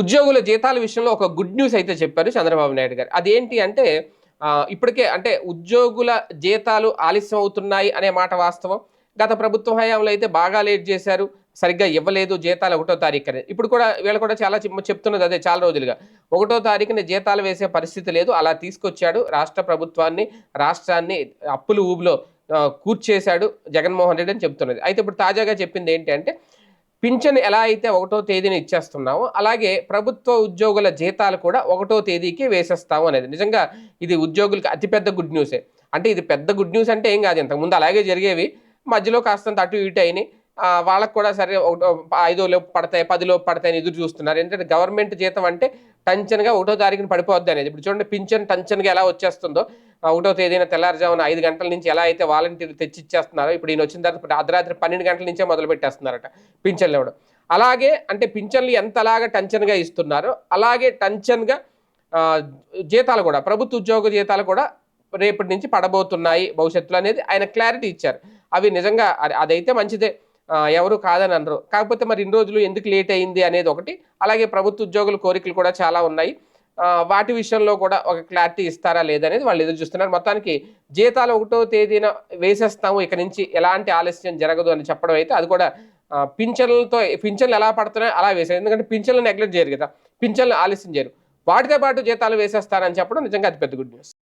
ఉద్యోగుల జీతాల విషయంలో ఒక గుడ్ న్యూస్ అయితే చెప్పారు చంద్రబాబు నాయుడు గారు. అదేంటి అంటే ఇప్పటికే అంటే ఉద్యోగుల జీతాలు ఆలస్యం అవుతున్నాయి అనే మాట వాస్తవం. గత ప్రభుత్వ హయాంలో అయితే బాగా లేట్ చేశారు. సరిగ్గా ఇవ్వలేదు జీతాలు ఒకటో తారీఖు ఇప్పుడు కూడా వీళ్ళు కూడా చాలా చెప్తున్నది అదే చాలా రోజులుగా. ఒకటో తారీఖున జీతాలు వేసే పరిస్థితి లేదు. అలా తీసుకొచ్చాడు రాష్ట్ర ప్రభుత్వాన్ని రాష్ట్రాన్ని అప్పులు ఊబిలో కూర్చేశాడు జగన్మోహన్ రెడ్డి అని చెప్తున్నది. అయితే ఇప్పుడు తాజాగా చెప్పింది ఏంటి అంటే పింఛన్ ఎలా అయితే ఒకటో తేదీని ఇచ్చేస్తున్నామో అలాగే ప్రభుత్వ ఉద్యోగుల జీతాలు కూడా ఒకటో తేదీకి వేసేస్తాము అనేది. నిజంగా ఇది ఉద్యోగులకు అతిపెద్ద గుడ్ న్యూసే. అంటే ఇది పెద్ద గుడ్ న్యూస్ అంటే ఏం కాదు. ఇంతకుముందు అలాగే జరిగేవి. మధ్యలో కాస్తంత అటు ఇటు అయినాయి. వాళ్ళకు కూడా సరే ఐదో లోపు పడతాయి పది లోపు పడతాయని ఎదురు చూస్తున్నారు. ఎందుకంటే గవర్నమెంట్ జీతం అంటే టంచన్గా ఒకటో తారీఖున పడిపోద్ది అనేది. ఇప్పుడు చూడండి పింఛన్ టంచన్గా ఎలా వచ్చేస్తుందో ఆ, ఒకటో తేదీన తెల్లారుజామున ఐదు గంటల నుంచి ఎలా అయితే వాలంటీర్లు తెచ్చి ఇచ్చేస్తున్నారో ఇప్పుడు ఈయన వచ్చిన తర్వాత అర్ధరాత్రి పన్నెండు గంటల నుంచే మొదలు పెట్టేస్తున్నారట పింఛన్లు ఇవ్వడం అలాగే అంటే పింఛన్లు ఎంతలాగా టంచన్గా ఇస్తున్నారో అలాగే టంచన్గా జీతాలు కూడా ప్రభుత్వ ఉద్యోగ జీతాలు కూడా రేపటి నుంచి పడబోతున్నాయి భవిష్యత్తులో అనేది ఆయన క్లారిటీ ఇచ్చారు. అవి నిజంగా అది- అదైతే మంచిదే. ఎవరు కాదని అనరు. కాకపోతే మరి ఇన్ని రోజులు ఎందుకు లేట్ అయింది అనేది ఒకటి. అలాగే ప్రభుత్వ ఉద్యోగుల కోరికలు కూడా చాలా ఉన్నాయి. వాటి విషయంలో కూడా ఒక క్లారిటీ ఇస్తారా లేదనేది వాళ్ళు ఎదురు చూస్తున్నారు. మొత్తానికి జీతాలు ఒకటో తేదీన వేసేస్తాము. ఇక నుంచి ఎలాంటి ఆలస్యం జరగదు అని చెప్పడం అయితే అది కూడా పింఛన్లతో పింఛన్లు ఎలా పడుతున్నాయో అలా వేసారు ఎందుకంటే పింఛన్లు నెగ్లెక్ట్ చేయరు కదా. పింఛన్లు ఆలస్యం చేయరు. వాటితో పాటు జీతాలు వేసేస్తారని చెప్పడం నిజంగా అది పెద్ద గుడ్ న్యూస్.